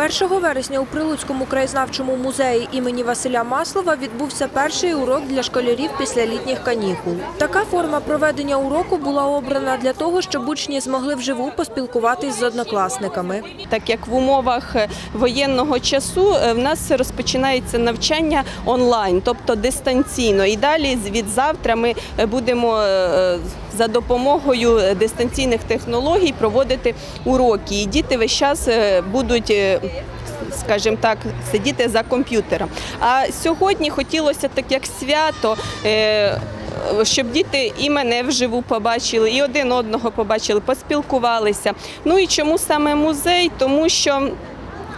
1 вересня у Прилуцькому краєзнавчому музеї імені Василя Маслова відбувся перший урок для школярів після літніх канікул. Така форма проведення уроку була обрана для того, щоб учні змогли вживу поспілкуватись з однокласниками. так як в умовах е, воєнного часу е, в нас розпочинається навчання онлайн, тобто дистанційно. І далі від завтра ми е, будемо за допомогою дистанційних технологій проводити уроки. І діти весь час е, будуть. е, Скажімо так, сидіти за комп'ютером. А сьогодні хотілося так як свято, е, щоб діти і мене вживу побачили, і один одного побачили, поспілкувалися. Ну і чому саме музей? Тому що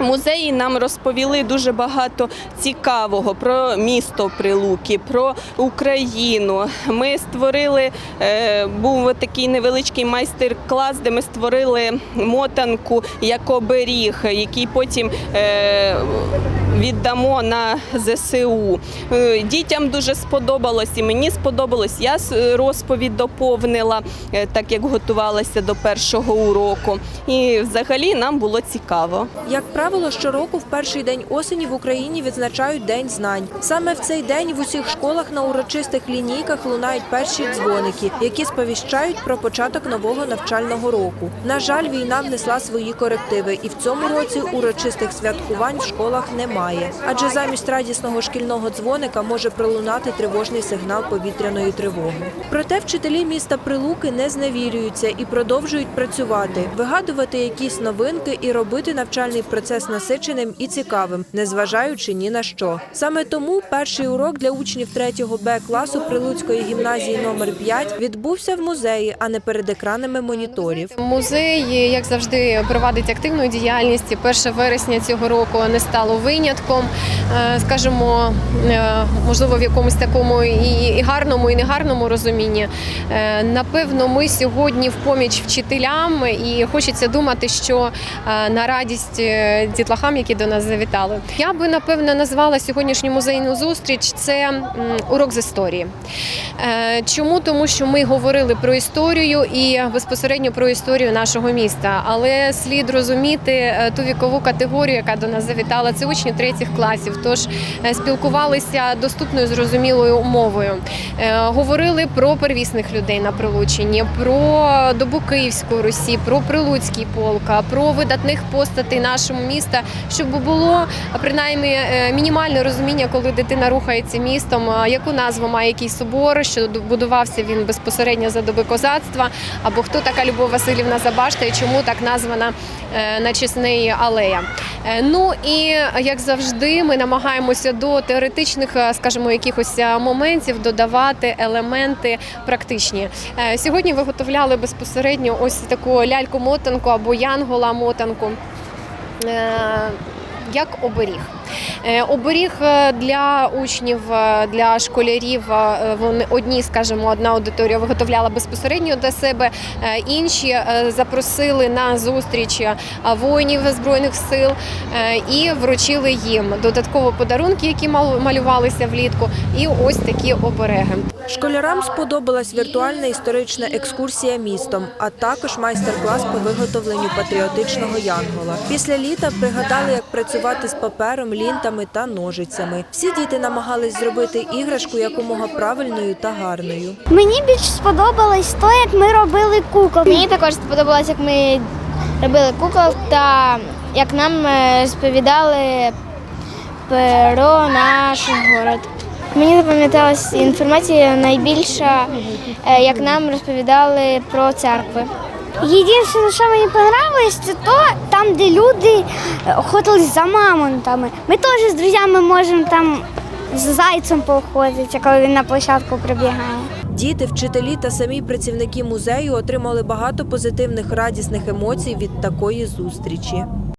Музеї нам розповіли дуже багато цікавого про місто Прилуки, про Україну. Ми створили е, був такий невеличкий майстер-клас, де ми створили мотанку як оберіг, який потім е, віддамо на ЗСУ. Е, Дітям дуже сподобалось і мені сподобалось. Я розповідь доповнила, е, так як готувалася до першого уроку. І взагалі нам було цікаво. Як правило, щороку в перший день осені в Україні відзначають День знань. Саме в цей день в усіх школах на урочистих лінійках лунають перші дзвоники, які сповіщають про початок нового навчального року. На жаль, війна внесла свої корективи, і в цьому році урочистих святкувань в школах немає. Адже замість радісного шкільного дзвоника може пролунати тривожний сигнал повітряної тривоги. Проте вчителі міста Прилуки не зневірюються і продовжують працювати, вигадувати якісь новинки і робити навчальний процес насиченим і цікавим, незважаючи ні на що. Саме тому перший урок для учнів 3 Б класу Прилуцької гімназії номер 5 відбувся в музеї, а не перед екранами моніторів. Музей, як завжди, провадить активну діяльність. 1 вересня цього року не стало винятком. Е, Скажімо, е, можливо, в якомусь такому і гарному, і негарному розумінні. Е, Напевно, ми сьогодні в поміч вчителям, і хочеться думати, що на радість дітлахам, які до нас завітали. Я би напевно назвала сьогоднішню музейну зустріч це урок з історії. Чому? Тому що ми говорили про історію і безпосередньо про історію нашого міста. Але слід розуміти ту вікову категорію, яка до нас завітала. Це учні третіх класів. Тож е, спілкувалися доступною зрозумілою мовою. Е, Говорили про первісних людей на Прилучині, про добу Київської Русі, про Прилуцький полк, про видатних постатей нашого міста, щоб було принаймні е, мінімальне розуміння, коли дитина рухається містом, яку назву має який собор, що будувався він безпосередньо за доби козацтва, або хто така Любов Васильівна Забашта і чому так названа начесний алея. Е, Ну і як завжди, ми намагаємося до теоретичних, е, скажімо, якихось е, моментів додавати елементи практичні. Сьогодні виготовляли безпосередньо ось таку ляльку-мотанку або янгола-мотанку. Як оберіг. Е, Оберіг е, для учнів, е, для школярів. Вони одні, скажімо, одна аудиторія виготовляла безпосередньо для себе, інші запросили на зустріч воїнів збройних сил і вручили їм додатково подарунки, які малювалися влітку, і ось такі обереги. Школярам сподобалась віртуальна історична екскурсія містом, а також майстер-клас по виготовленню патріотичного янгола. Після літа пригадали, як працювати з папером, лінтами та ножицями. Всі діти намагались зробити іграшку якомога правильною та гарною. Мені більш сподобалось то, як ми робили кукол. Мені також сподобалось, як ми робили кукол та як нам е, розповідали про наш город. Мені запам'яталась інформація найбільша, е, як нам розповідали про церкви. Єдине, що мені понравилось, це то, там, де люди е, охотились за мамонтами. Ми теж з друзями можемо там з зайцем походити, коли він на площадку прибігає. Діти, вчителі та самі працівники музею отримали багато позитивних радісних емоцій від такої зустрічі.